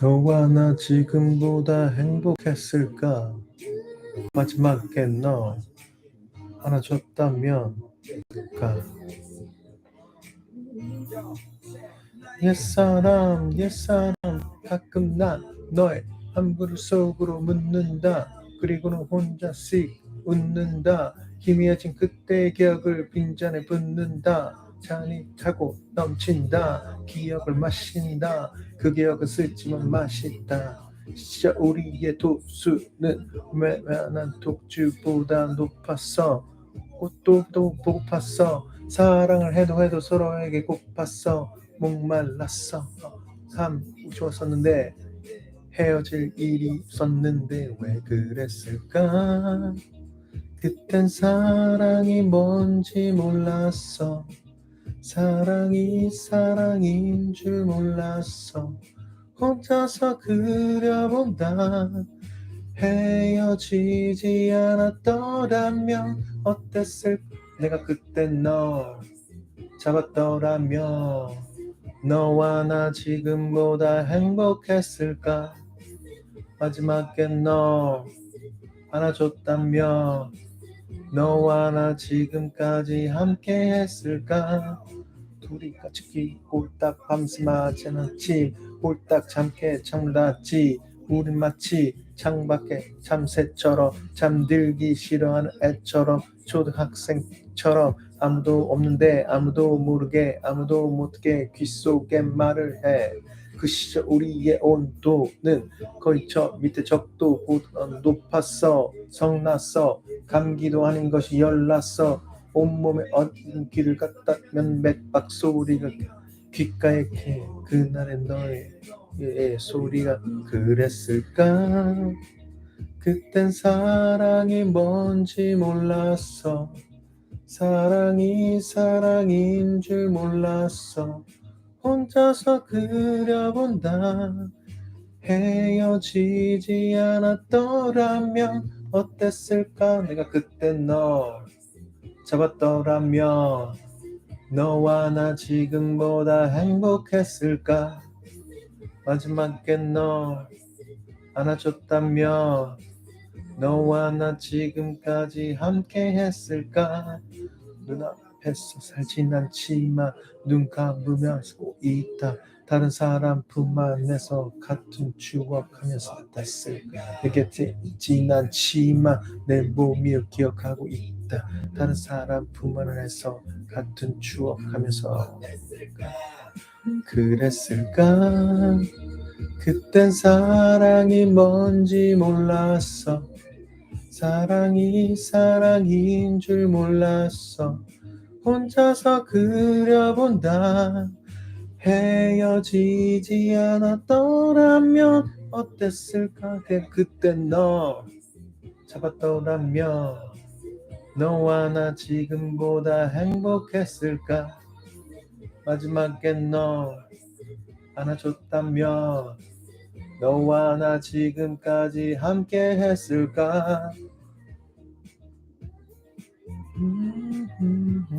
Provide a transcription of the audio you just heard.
너와 나 지금보다 행복했을까? 마지막에 너 안아줬다면 가. 옛사람 옛사람 가끔 난 너의 안부를 속으로 묻는다 그리고는 혼자씩 웃는다 희미해진 그때의 기억을 빈잔에 붓는다 잔이 차고 넘친다. 기억을 마신다. 그 기억은 쓰지만 맛있다. 진짜 우리의 도수는 외면한 독주보다 높았어 꽃도 또 고팠어 사랑을 해도 해도 서로에게 고팠어 목말랐어. 참 좋았었는데 헤어질 일이 있었는데 왜 그랬을까? 그땐 사랑이 뭔지 몰랐어 사랑이 사랑인 줄 몰랐어 혼자서 그려본다. 헤어지지 않았더라면 어땠을 내가 그때 너 잡았더라면 너와 나 지금보다 행복했을까? 마지막에 너 안아줬다면 너와 나 지금까지 함께 했을까? 둘이 같이 꼴딱 밤새 맞은 아침 꼴딱 창문 닫지. 우린 마치 창밖에 참새처럼 잠들기 싫어하는 애처럼 초등학생처럼 아무도 없는데 아무도 모르게 아무도 못게 귓속에 말을 해. 그 시절 우리의 온도는 거의 저 밑에 적도 보다 높았어 성났어 감기도 아닌 것이 열났어 온몸에 어린 귀를 갖다면 맥박 소리가 귓가에 캐. 그날의 너의 의 소리가 그랬을까? 그땐 사랑이 뭔지 몰랐어. 사랑이 사랑인 줄 몰랐어. 혼자서 그려본다. 헤어지지 않았더라면 어땠을까? 내가 그때 너 잡았더라면 너와 나 지금보다 행복했을까? 마지막에 너 안아줬다면 너와 나 지금까지 함께 했을까? 눈 앞에서 살진 않지만 눈 감으면 쓰고 있다. 다른 사람 품 안에서 같은 추억하면서 됐을까 내 곁에 있진 않지만 내 몸이 기억하고 있다. 다른 사람 품 안에서 같은 추억하면서 그랬을까? 그땐 사랑이 뭔지 몰랐어. 사랑이 사랑인 줄 몰랐어 혼자서 그려본다. 헤어지지 않았더라면 어땠을까 그때 너 잡았더라면 너와 나 지금보다 행복했을까? 마지막에 너 안아줬다면 너와 나 지금까지 함께 했을까? 음, 음, 음.